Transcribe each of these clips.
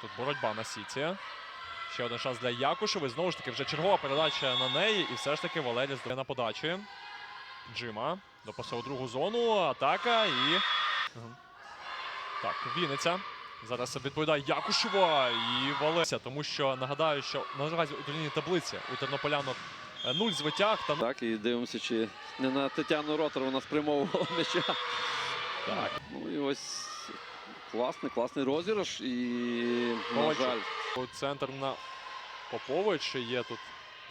Тут боротьба на Сіті. Ще один шанс для Якушеви. Знову ж таки, вже чергова передача на неї. І все ж таки Валерій здобує на подачі. Джима. Допасов другу зону. Атака і. Так, Вінниця. Зараз відповідає Якушева і Валерія. Тому що нагадаю, що наразі у турнірній таблиці у тернополянок нуль звитяг та Так, і дивимося, чи не на Тетяну Ротор вона спрямовувала м'яча. Так. Ну і ось класний, класний розіграш. І, на жаль, Центр на Попович. Є тут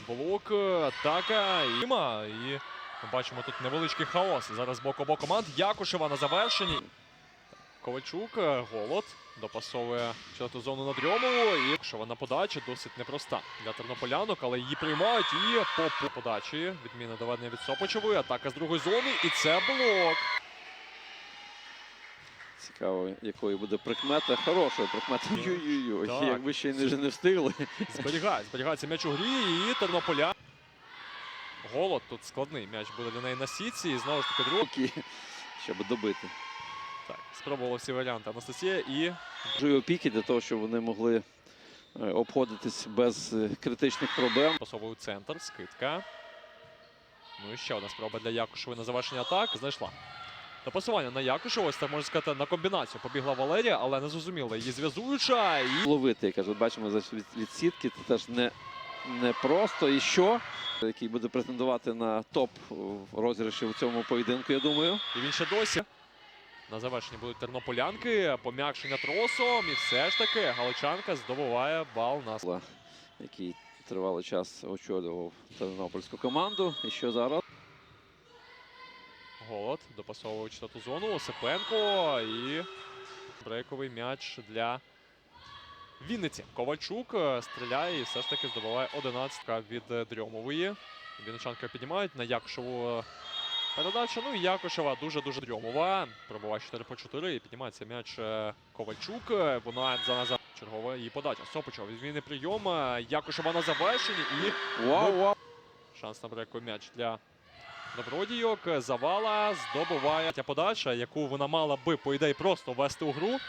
блок, атака і Іма. І ми бачимо тут невеличкий хаос. Зараз бок обох команд. Якушева на завершенні. Ковальчук, е, голод. Допасовує четверту зону на Дрьомову. І Якушева на подачі досить непроста для тернополянок, але її приймають. І по подачі відміна доведення від Сопочевої. Атака з другої зони. І це блок. Цікаво, якою буде прикмета. Хорошою прикмета. Так. якби ще й не, встигли. Зберігає, зберігається м'яч у грі. І тернополя. Голод тут складний м'яч буде для неї на сітці. І знову ж таки друг. Руки, щоб добити. Так, спробувала всі варіанти Анастасія і Живі опіки для того, щоб вони могли е, обходитись без е, критичних проблем. пасовує центр, скидка. Ну і ще одна спроба для Якушевої на завершення атак. Знайшла. Та пасування на Якушеву, ось так можна сказати, на комбінацію побігла Валерія, але не зрозуміла її зв'язуюча. І Ловити, я кажу, бачимо за від, сітки, це теж не, не просто. І що? Який буде претендувати на топ розіграші в цьому поєдинку, я думаю. І він ще досі. На завершенні будуть тернополянки, пом'якшення тросом. І все ж таки Галичанка здобуває бал на який тривалий час очолював тернопільську команду. І що зараз? Голод. Допасовує четверту зону. Осипенко і брейковий м'яч для Вінниці. Ковальчук е, стріляє і все ж таки здобуває 11-ка від Дрьомової. Вінничанка піднімають на Якушеву е, передача. Ну і Якушева дуже-дуже Дрьомова. Пробуває 4 по 4 і піднімається м'яч е, Ковальчук. Вона за назад. Чергова її подача. Сопочов відмінний прийом. Якушева на завершенні і Вау, вау! Шанс на бреку м'яч для Добродійок. Завала здобуває ця подача, яку вона мала би, по ідеї, просто ввести у гру.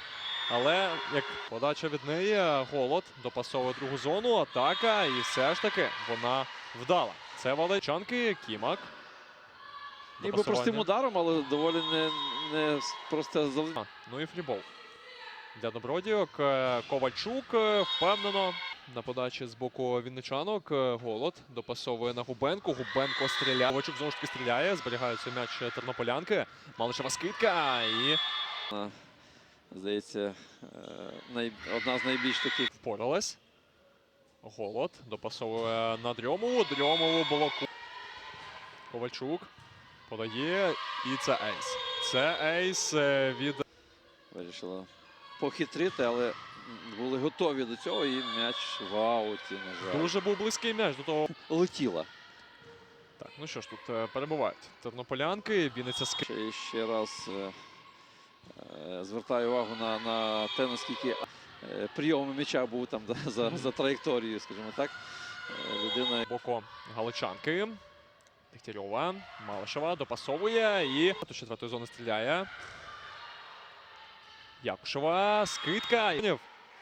Але як подача від неї, голод допасовує другу зону, атака, і все ж таки вона вдала. Це Валечанки, Кімак. Ніби простим ударом, але доволі не, не просто зав... А, Ну і фрібол. Для добродійок. Е, Ковальчук е, впевнено на подачі з боку вінничанок. Е, Голод допасовує на Губенко. Губенко стріляє. Ковальчук знову ж таки стріляє. Зберігається м'яч тернополянки. Малишева скидка. І Здається, е, одна з найбільш таких впоралась. Голод допасовує на Дрьомову. Дрьомову блоку. Ковальчук подає. І це ейс. Це ейс е, від вирішила похитрити, але були готові до цього і м'яч в ауті, на жаль. дуже був близький м'яч до того. Летіла. Так, ну що ж, тут е, перебувають тернополянки, Вінниця з Ще, ще раз е, е, звертаю увагу на, на те, наскільки прийом м'яча був там за, за траєкторією, скажімо так. Людина боку Галичанки. Дегтярьова, Малишева допасовує і до четвертої зони стріляє. Якушева, скидка.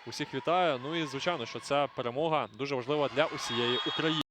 Усіх вітаю. Ну і звичайно, що ця перемога дуже важлива для усієї України.